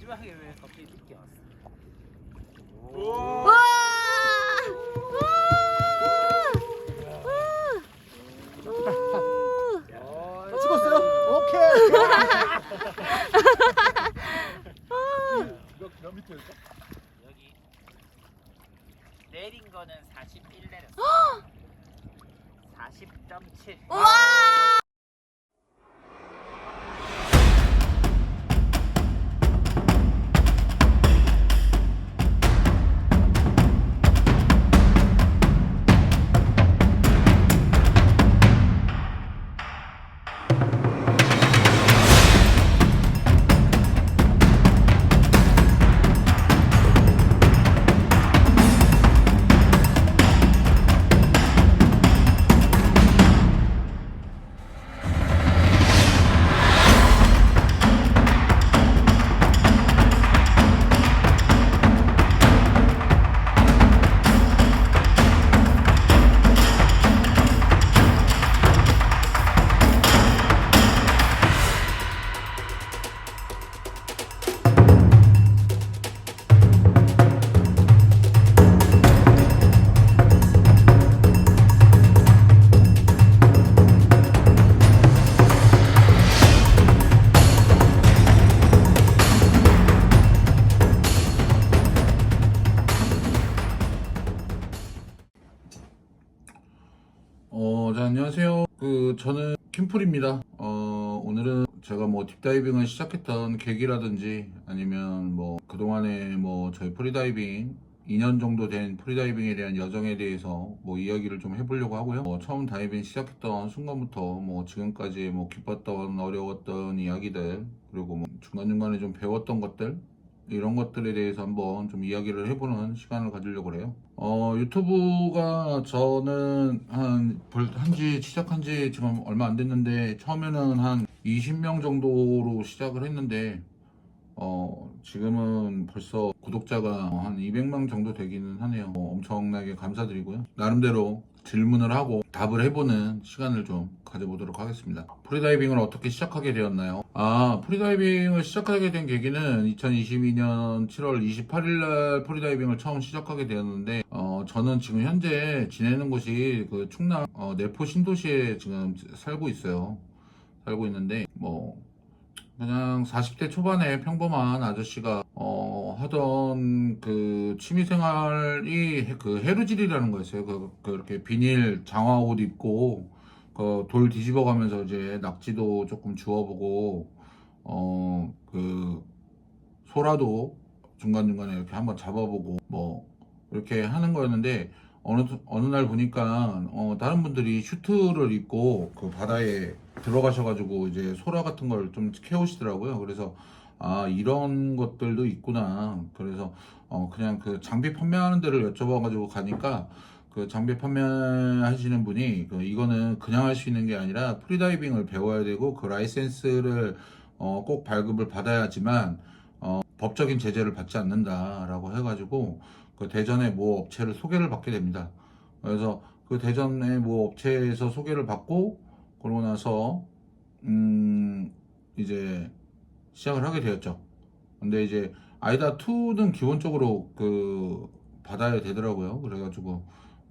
마지막에 왜 갑자기 늦게 왔어? 와! 야, 찍었어요? 오케이. 몇, 몇 미터일까? 여기 내린 거는 41 내렸어. 40.7. 와! 뭐 딥다이빙을 시작했던 계기라든지 아니면 뭐 그동안에 뭐 저희 프리다이빙 2년 정도 된 프리다이빙에 대한 여정에 대해서 뭐 이야기를 좀 해보려고 하고요. 뭐 처음 다이빙 시작했던 순간부터 뭐 지금까지 뭐 기뻤던 어려웠던 이야기들 그리고 뭐 중간중간에 좀 배웠던 것들 이런 것들에 대해서 한번 좀 이야기를 해보는 시간을 가지려고 그래요. 어, 유튜브가 저는 한, 벌- 한지, 시작한 지 지금 얼마 안 됐는데, 처음에는 한 20명 정도로 시작을 했는데, 어, 지금은 벌써 구독자가 한 200명 정도 되기는 하네요. 어, 엄청나게 감사드리고요. 나름대로 질문을 하고 답을 해보는 시간을 좀 가져보도록 하겠습니다. 프리다이빙을 어떻게 시작하게 되었나요? 아, 프리다이빙을 시작하게 된 계기는 2022년 7월 28일 날 프리다이빙을 처음 시작하게 되었는데, 어, 저는 지금 현재 지내는 곳이 그 충남 어, 내포 신도시에 지금 살고 있어요. 살고 있는데, 뭐, 그냥 40대 초반에 평범한 아저씨가 어, 하던 그 취미생활이 해- 그 해루질이라는 거였어요. 그, 그 이렇게 비닐 장화 옷 입고 그 돌 뒤집어 가면서 이제 낙지도 조금 주워보고 어 그 소라도 중간중간에 이렇게 한번 잡아보고 뭐 이렇게 하는 거였는데 어느 어느 날 보니까 어 다른 분들이 슈트를 입고 그 바다에 들어가셔가지고 이제 소라 같은 걸 좀 캐오시더라고요. 그래서 아 이런 것들도 있구나. 그래서 어 그냥 그 장비 판매하는 데를 여쭤봐가지고 가니까 그 장비 판매하시는 분이 그 이거는 그냥 할 수 있는 게 아니라 프리다이빙을 배워야 되고 그 라이센스를 어 꼭 발급을 받아야지만 어 법적인 제재를 받지 않는다라고 해가지고 그 대전의 모 업체를 소개를 받게 됩니다. 그래서 그 대전의 모 업체에서 소개를 받고 그러고 나서 음 이제 시작을 하게 되었죠. 근데 이제 아이다 2는 기본적으로 그 받아야 되더라고요. 그래가지고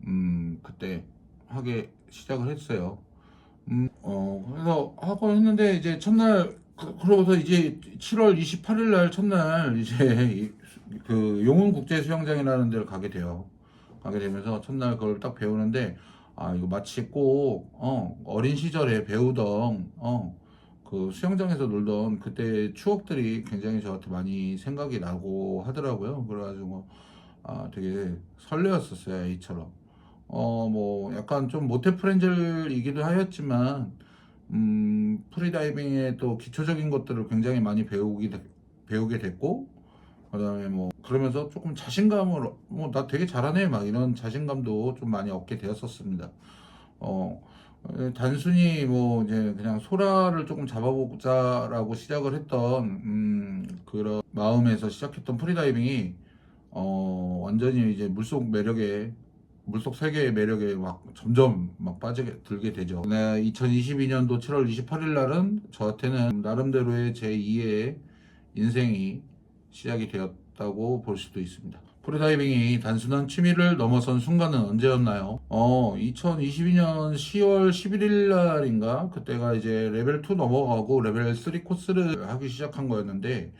음 그때 하게 시작을 했어요. 음, 어, 그래서 하고 했는데 이제 첫날 그- 그러고서 이제 7월 28일 날 첫날 이제 이- 그 용훈 국제 수영장이라는 데를 가게 돼요. 가게 되면서 첫날 그걸 딱 배우는데 아 이거 마치 꼭 어, 어린 시절에 배우던 어, 그 수영장에서 놀던 그때 추억들이 굉장히 저한테 많이 생각이 나고 하더라고요. 그래가지고 아 되게 설레었었어요 이처럼. 어 뭐 약간 좀 모태 프렌즐이기도 하였지만 음 프리다이빙의 또 기초적인 것들을 굉장히 많이 배우기 배우게 됐고 그다음에 뭐 그러면서 조금 자신감을 뭐 나 되게 잘하네 막 이런 자신감도 좀 많이 얻게 되었었습니다. 어 어, 단순히 뭐 이제 그냥 소라를 조금 잡아보자라고 시작을 했던 음 그런 마음에서 시작했던 프리다이빙이 어 완전히 이제 물속 매력에 물속 세계의 매력에 막 점점 막 빠지게 들게 되죠. 네, 2022년도 7월 28일 날은 저한테는 나름대로의 제 2의 인생이 시작이 되었다고 볼 수도 있습니다. 프리다이빙이 단순한 취미를 넘어선 순간은 언제였나요? 어, 2022년 10월 11일 날인가? 그때가 이제 레벨 2 넘어가고 레벨 3 코스를 하기 시작한 거였는데,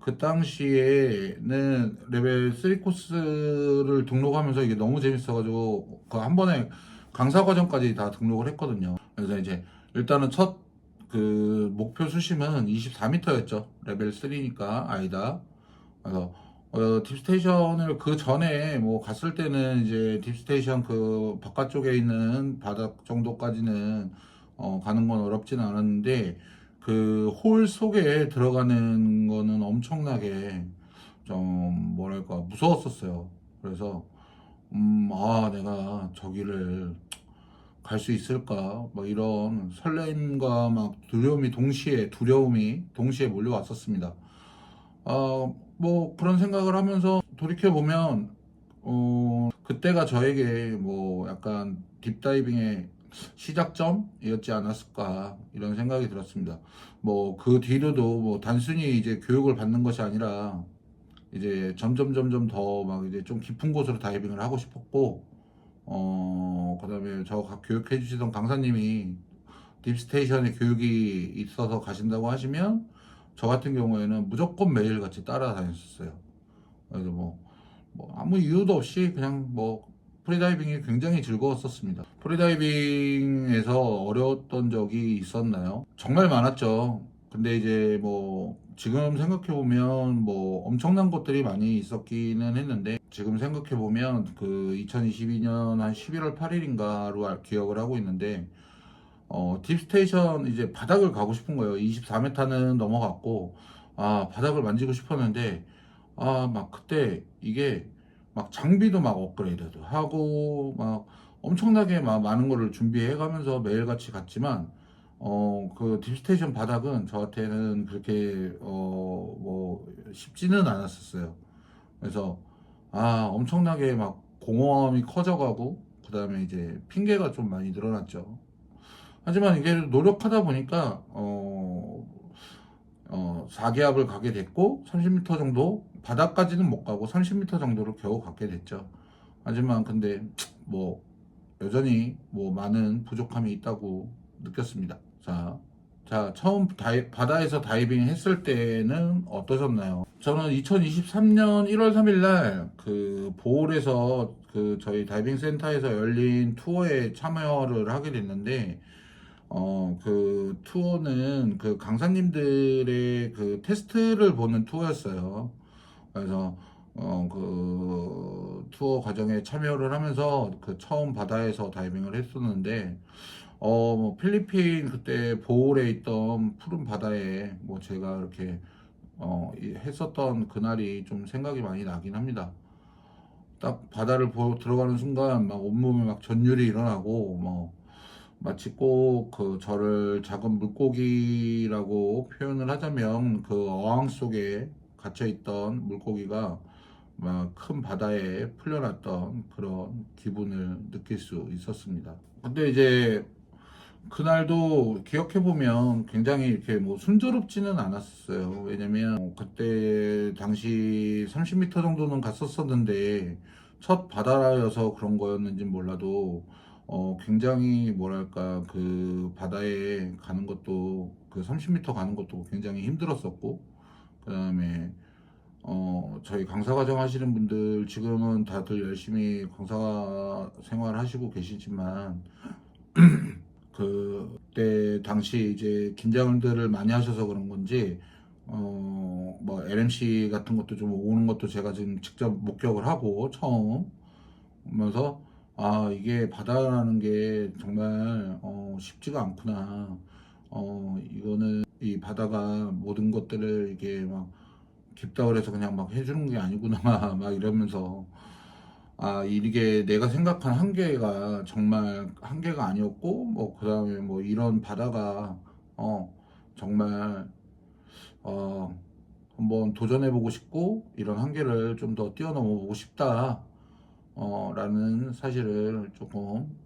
그 당시에는 레벨 3 코스를 등록하면서 이게 너무 재밌어가지고, 그 한 번에 강사 과정까지 다 등록을 했거든요. 그래서 이제 일단은 첫 그 목표 수심은 24m였죠. 레벨 3니까 아니다. 그래서 어, 딥스테이션을 그 전에 뭐 갔을 때는 이제 딥스테이션 그 바깥쪽에 있는 바닥 정도까지는 어, 가는 건 어렵지는 않았는데 그 홀 속에 들어가는 거는 엄청나게 좀 뭐랄까 무서웠었어요. 그래서 음, 아 내가 저기를 갈 수 있을까? 막 이런 설렘과 막 두려움이 동시에 두려움이 동시에 몰려왔었습니다. 어, 뭐 그런 생각을 하면서 돌이켜 보면 어, 그때가 저에게 뭐 약간 딥다이빙의 시작점이었지 않았을까 이런 생각이 들었습니다. 뭐 그 뒤로도 뭐 단순히 이제 교육을 받는 것이 아니라 이제 점점 점점 더 막 이제 좀 깊은 곳으로 다이빙을 하고 싶었고 어 그다음에 저 가- 교육해 주시던 강사님이 딥스테이션에 교육이 있어서 가신다고 하시면 저 같은 경우에는 무조건 매일 같이 따라다녔었어요. 그래서 뭐, 뭐 아무 이유도 없이 그냥 뭐 프리다이빙이 굉장히 즐거웠었습니다. 프리다이빙에서 어려웠던 적이 있었나요? 정말 많았죠. 근데 이제 뭐 지금 생각해 보면 뭐 엄청난 것들이 많이 있었기는 했는데 지금 생각해 보면 그 2022년 한 11월 8일인가로 기억을 하고 있는데 어, 딥스테이션 이제 바닥을 가고 싶은 거예요. 24m는 넘어갔고, 아, 바닥을 만지고 싶었는데, 아, 막 그때 이게 막 장비도 막 업그레이드도 하고, 막 엄청나게 막 많은 거를 준비해 가면서 매일같이 갔지만, 어, 그 딥스테이션 바닥은 저한테는 그렇게, 어, 뭐, 쉽지는 않았었어요. 그래서, 아, 엄청나게 막 공허함이 커져가고, 그 다음에 이제 핑계가 좀 많이 늘어났죠. 하지만 이게 노력하다 보니까 어, 어 4기압을 가게 됐고 30m 정도 바닥까지는 못 가고 30m 정도로 겨우 가게 됐죠. 하지만 근데 뭐 여전히 뭐 많은 부족함이 있다고 느꼈습니다. 자, 자 처음 다이, 바다에서 다이빙 했을 때는 어떠셨나요? 저는 2023년 1월 3일 날 그 보홀에서 그 저희 다이빙 센터에서 열린 투어에 참여를 하게 됐는데 어, 그 투어는 그 강사님들의 그 테스트를 보는 투어였어요. 그래서 어, 그 투어 과정에 참여를 하면서 그 처음 바다에서 다이빙을 했었는데 어, 뭐 필리핀 그때 보홀에 있던 푸른 바다에 뭐 제가 이렇게 어, 이- 했었던 그날이 좀 생각이 많이 나긴 합니다. 딱 바다를 보, 들어가는 순간 막 온몸에 막 전율이 일어나고 뭐 마치 꼭 그 저를 작은 물고기라고 표현을 하자면 그 어항 속에 갇혀 있던 물고기가 막 큰 바다에 풀려났던 그런 기분을 느낄 수 있었습니다. 근데 이제 그날도 기억해 보면 굉장히 이렇게 뭐 순조롭지는 않았어요. 왜냐면 그때 당시 30m 정도는 갔었었는데 첫 바다여서 그런 거였는지 몰라도 어 굉장히 뭐랄까 그 바다에 가는 것도 그 30m 가는 것도 굉장히 힘들었었고 그 다음에 어 저희 강사 과정 하시는 분들 지금은 다들 열심히 강사 생활 하시고 계시지만 그때 당시 이제 긴장들을 많이 하셔서 그런 건지 어 뭐 LMC 같은 것도 좀 오는 것도 제가 지금 직접 목격을 하고 처음 오면서 아 이게 바다라는 게 정말 어 쉽지가 않구나. 어 이거는 이 바다가 모든 것들을 이게 막 깊다고 해서 그냥 막 해주는 게 아니구나. 막 이러면서. 아 이게 내가 생각한 한계가 정말 한계가 아니었고 뭐 그 다음에 뭐 이런 바다가 어 정말 어 한번 도전해보고 싶고 이런 한계를 좀 더 뛰어넘어 보고 싶다 어 라는 사실을 조금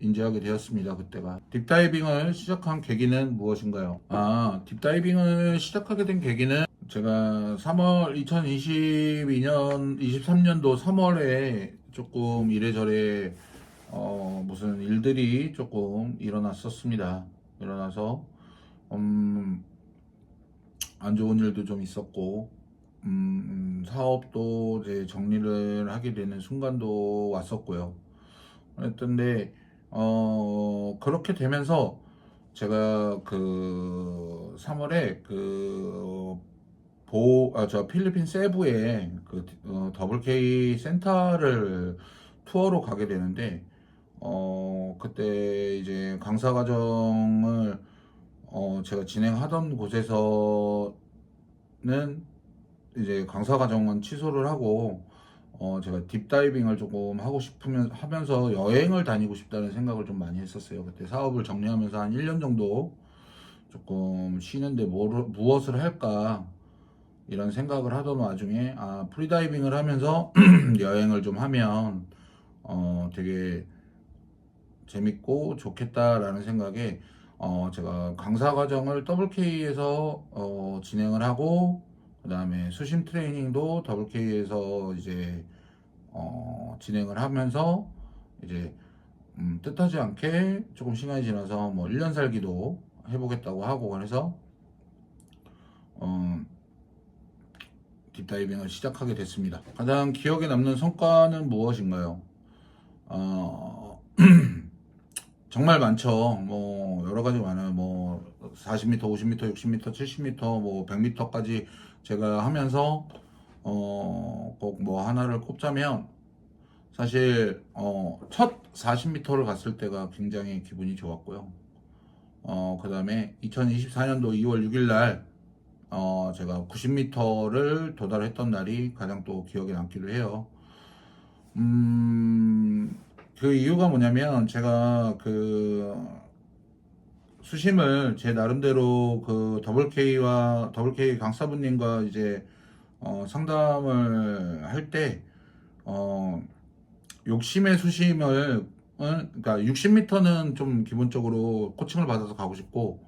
인지하게 되었습니다 그때가 딥다이빙을 시작한 계기는 무엇인가요? 아 딥다이빙을 시작하게 된 계기는 제가 3월 2022년 23년도 3월에 조금 이래저래 어, 무슨 일들이 조금 일어났었습니다. 일어나서 음, 안 좋은 일도 좀 있었고 음, 사업도 이제 정리를 하게 되는 순간도 왔었고요. 그랬던데 어, 그렇게 되면서 제가 그 3월에 그 보, 아, 저 필리핀 세부에 그 어, 더블 K 센터를 투어로 가게 되는데 어, 그때 이제 강사 과정을 어, 제가 진행하던 곳에서는 이제 강사 과정은 취소를 하고 어, 제가 딥다이빙을 조금 하고 싶으면 하면서 여행을 다니고 싶다는 생각을 좀 많이 했었어요. 그때 사업을 정리하면서 한 1년 정도 조금 쉬는데 뭘, 무엇을 할까 이런 생각을 하던 와중에 아 프리다이빙을 하면서 여행을 좀 하면 어 되게 재밌고 좋겠다라는 생각에 어 제가 강사 과정을 WK에서 어 진행을 하고 그 다음에 수심 트레이닝도 WK에서 이제 어 진행을 하면서 이제 음, 뜻하지 않게 조금 시간이 지나서 뭐 1년 살기도 해보겠다고 하고 그래서 어 딥다이빙을 시작하게 됐습니다. 가장 기억에 남는 성과는 무엇인가요? 어, 정말 많죠. 뭐 여러 가지 많아요. 뭐 40m, 50m, 60m, 70m, 뭐 100m까지 제가 하면서 어, 꼭 뭐 하나를 꼽자면 사실 어, 첫 40m를 갔을 때가 굉장히 기분이 좋았고요. 어, 그 다음에 2024년도 2월 6일 날 어, 제가 90m를 도달했던 날이 가장 또 기억에 남기도 해요. 음, 그 이유가 뭐냐면 제가 그 수심을 제 나름대로 그 더블 K와 더블 K 강사분님과 이제 어, 상담을 할 때 어, 욕심의 수심을 은, 그러니까 60m는 좀 기본적으로 코칭을 받아서 가고 싶고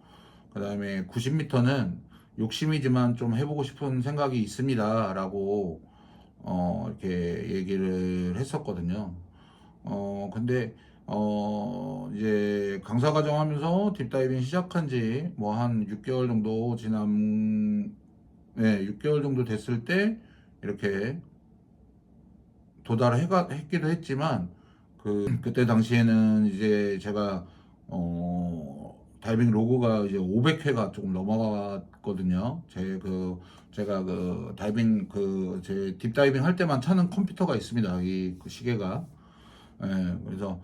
그 다음에 90m는 욕심이지만 좀 해보고 싶은 생각이 있습니다. 라고, 어, 이렇게 얘기를 했었거든요. 어, 근데, 어, 이제 강사 과정 하면서 딥다이빙 시작한 지 뭐 한 6개월 정도 지난, 네, 6개월 정도 됐을 때 이렇게 도달을 해가, 했기도 했지만, 그, 그때 당시에는 이제 제가, 어, 다이빙 로고가 이제 500회가 조금 넘어갔거든요. 제 그, 제가 그 다이빙 그, 제 딥다이빙 할 때만 차는 컴퓨터가 있습니다. 이 그 시계가. 예, 그래서,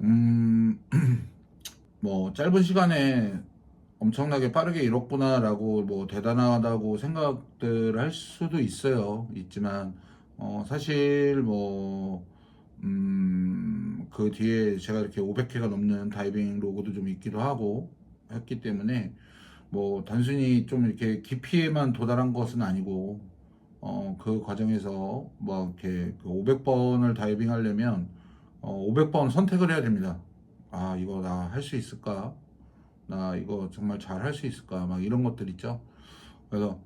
음, 뭐, 짧은 시간에 엄청나게 빠르게 이뤘구나라고 뭐 대단하다고 생각들 할 수도 있어요. 있지만, 어, 사실 뭐, 음, 그 뒤에 제가 이렇게 500회가 넘는 다이빙 로고도 좀 있기도 하고 했기 때문에 뭐 단순히 좀 이렇게 깊이에만 도달한 것은 아니고 어, 그 과정에서 뭐 이렇게 그 500번을 다이빙 하려면 어, 500번 선택을 해야 됩니다. 아, 이거 나 할 수 있을까? 나 이거 정말 잘 할 수 있을까? 막 이런 것들 있죠. 그래서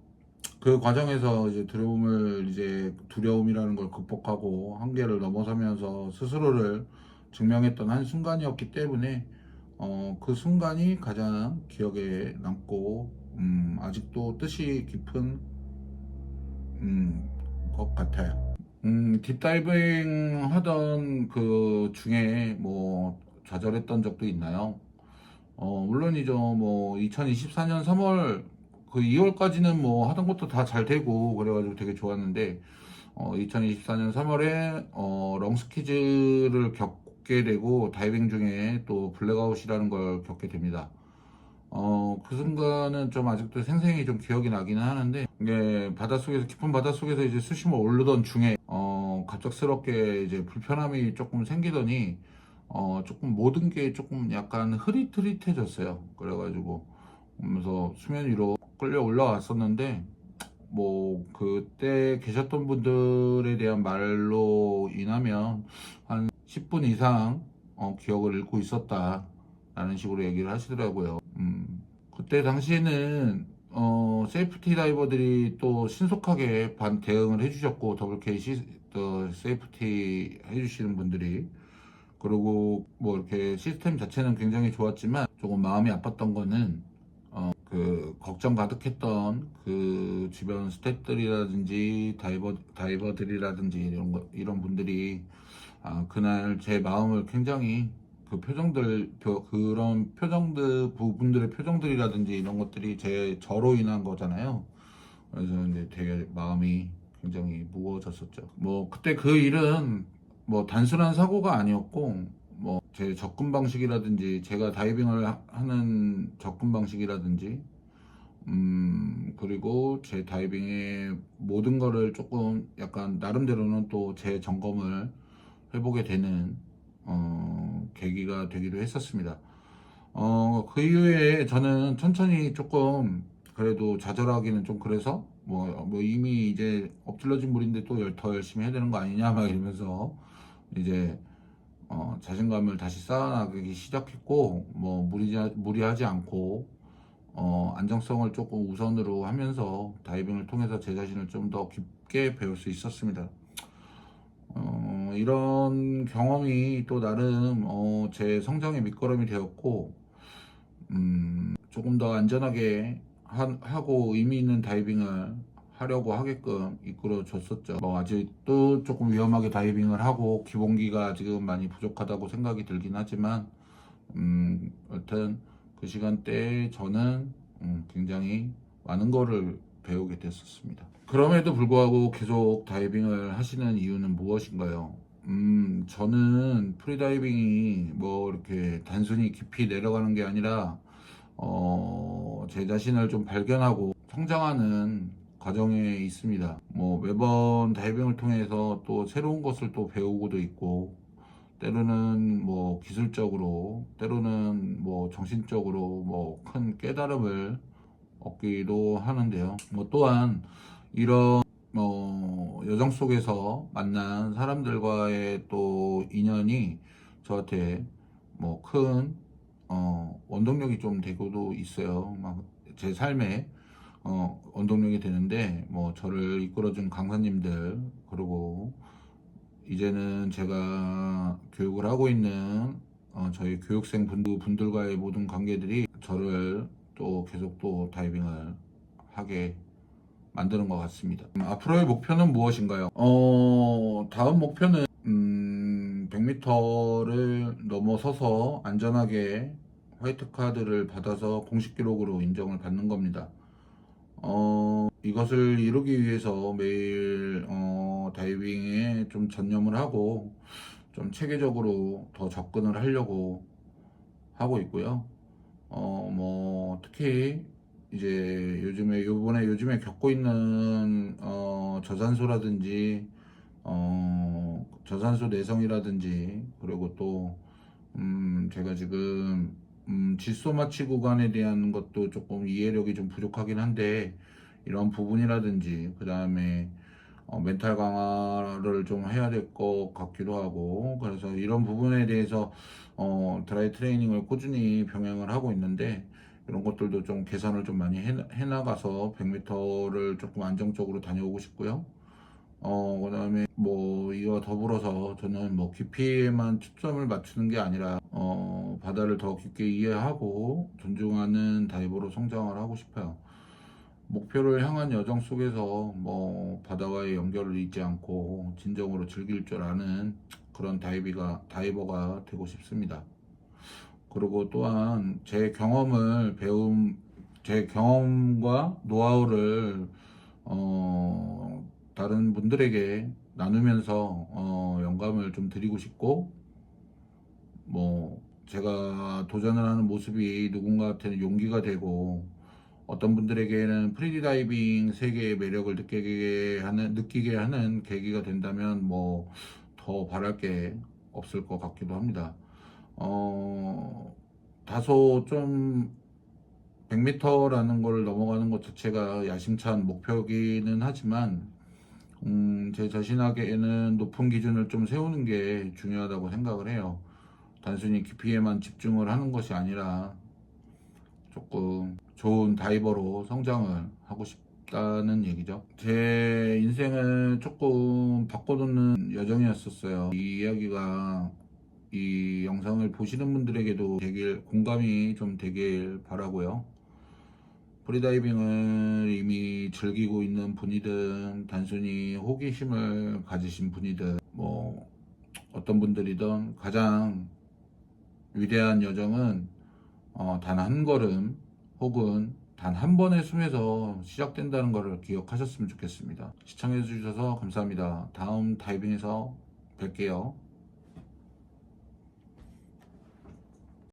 그 과정에서 이제 두려움을 이제 두려움이라는 걸 극복하고 한계를 넘어서면서 스스로를 증명했던 한 순간이었기 때문에 어, 그 순간이 가장 기억에 남고 음, 아직도 뜻이 깊은 음, 것 같아요. 음, 딥다이빙 하던 그 중에 뭐 좌절했던 적도 있나요? 어, 물론이죠. 뭐 2024년 3월 그 2월까지는 뭐 하던 것도 다 잘 되고 그래가지고 되게 좋았는데 어, 2024년 3월에 어, 롱스키즈를 겪게 되고 다이빙 중에 또 블랙아웃이라는 걸 겪게 됩니다. 어, 그 순간은 좀 아직도 생생히 좀 기억이 나기는 하는데 이게 바닷속에서 깊은 바닷속에서 이제 수심을 오르던 중에 어, 갑작스럽게 이제 불편함이 조금 생기더니 어, 조금 모든 게 조금 약간 흐릿흐릿해졌어요. 그래가지고 그러면서 수면 위로 끌려 올라왔었는데 뭐 그때 계셨던 분들에 대한 말로 인하면 한 10분 이상 어, 기억을 잃고 있었다 라는 식으로 얘기를 하시더라고요. 음, 그때 당시에는 어, 세이프티 다이버들이 또 신속하게 반 대응을 해주셨고 더블 K 시, 어, 세이프티 해주시는 분들이. 그리고 뭐 이렇게 시스템 자체는 굉장히 좋았지만 조금 마음이 아팠던 거는 어, 그 걱정 가득했던 그 주변 스태프들이라든지 다이버 다이버들이라든지 이런 거 이런 분들이 아, 그날 제 마음을 굉장히 그 표정들 표- 그런 표정들 부분들의 표정들이라든지 이런 것들이 제 저로 인한 거잖아요. 그래서 이제 되게 마음이 굉장히 무거워졌었죠. 뭐 그때 그 일은 뭐 단순한 사고가 아니었고 뭐 제 접근 방식이라든지 제가 다이빙을 하- 하는 접근 방식이라든지 음 그리고 제 다이빙의 모든 거를 조금 약간 나름대로는 또 제 점검을 해보게 되는 어 계기가 되기도 했었습니다. 어 그 이후에 저는 천천히 조금 그래도 좌절하기는 좀 그래서 뭐, 뭐 이미 이제 엎질러진 물인데 또 더 열심히 해야 되는 거 아니냐 막 이러면서 이제 어, 자신감을 다시 쌓아나가기 시작했고 뭐 무리자, 무리하지 않고 어, 안정성을 조금 우선으로 하면서 다이빙을 통해서 제 자신을 좀 더 깊게 배울 수 있었습니다. 어, 이런 경험이 또 나름 어, 제 성장의 밑거름이 되었고 음, 조금 더 안전하게 하, 하고 의미 있는 다이빙을 하려고 하게끔 이끌어 줬었죠. 뭐 아직도 조금 위험하게 다이빙을 하고 기본기가 지금 많이 부족하다고 생각이 들긴 하지만 음, 여튼 그 시간대에 저는 음, 굉장히 많은 거를 배우게 됐었습니다. 그럼에도 불구하고 계속 다이빙을 하시는 이유는 무엇인가요? 음, 저는 프리다이빙이 뭐 이렇게 단순히 깊이 내려가는 게 아니라 어, 제 자신을 좀 발견하고 성장하는 과정에 있습니다. 뭐 매번 다이빙을 통해서 또 새로운 것을 또 배우고도 있고 때로는 뭐 기술적으로 때로는 뭐 정신적으로 뭐 큰 깨달음을 얻기도 하는데요. 뭐 또한 이런 뭐 여정 속에서 만난 사람들과의 또 인연이 저한테 뭐큰 어, 원동력이 좀 되고도 있어요. 막 제 삶에 어, 원동력이 되는데 뭐 저를 이끌어준 강사님들 그리고 이제는 제가 교육을 하고 있는 어, 저희 교육생 분들, 분들과의 모든 관계들이 저를 또 계속 또 다이빙을 하게 만드는 것 같습니다. 음, 앞으로의 목표는 무엇인가요? 어, 다음 목표는 음, 100m를 넘어서서 안전하게 화이트 카드를 받아서 공식 기록으로 인정을 받는 겁니다. 어, 이것을 이루기 위해서 매일 어, 다이빙에 좀 전념을 하고 좀 체계적으로 더 접근을 하려고 하고 있고요. 어, 뭐 특히 이제 요즘에 요번에 요즘에 겪고 있는 어, 저산소라든지 어, 저산소 내성이라든지 그리고 또 음, 제가 지금 음, 질소 마취 구간에 대한 것도 조금 이해력이 좀 부족하긴 한데 이런 부분이라든지 그 다음에 어, 멘탈 강화를 좀 해야 될 것 같기도 하고 그래서 이런 부분에 대해서 어, 드라이 트레이닝을 꾸준히 병행을 하고 있는데 이런 것들도 좀 개선을 좀 많이 해, 해나가서 100m를 조금 안정적으로 다녀오고 싶고요. 어, 그 다음에 뭐 이와 더불어서 저는 뭐 깊이에만 초점을 맞추는 게 아니라 어, 바다를 더 깊게 이해하고 존중하는 다이버로 성장을 하고 싶어요. 목표를 향한 여정 속에서 뭐 바다와의 연결을 잊지 않고 진정으로 즐길 줄 아는 그런 다이비가 다이버가 되고 싶습니다. 그리고 또한 제 경험을 배움 제 경험과 노하우를 어, 다른 분들에게 나누면서 어, 영감을 좀 드리고 싶고 뭐 제가 도전을 하는 모습이 누군가한테는 용기가 되고 어떤 분들에게는 프리디 다이빙 세계의 매력을 느끼게 하는 느끼게 하는 계기가 된다면 뭐 더 바랄 게 없을 것 같기도 합니다. 어 다소 좀 100m라는 걸 넘어가는 것 자체가 야심찬 목표이기는 하지만 음, 제 자신에게는 높은 기준을 좀 세우는 게 중요하다고 생각을 해요. 단순히 깊이에만 집중을 하는 것이 아니라 조금 좋은 다이버로 성장을 하고 싶다는 얘기죠. 제 인생을 조금 바꿔놓는 여정이었었어요. 이 이야기가 이 영상을 보시는 분들에게도 되길 공감이 좀 되길 바라고요. 프리다이빙을 이미 즐기고 있는 분이든 단순히 호기심을 가지신 분이든 뭐 어떤 분들이든 가장 위대한 여정은 어, 단 한 걸음 혹은 단 한 번의 숨에서 시작된다는 것을 기억하셨으면 좋겠습니다. 시청해 주셔서 감사합니다. 다음 다이빙에서 뵐게요.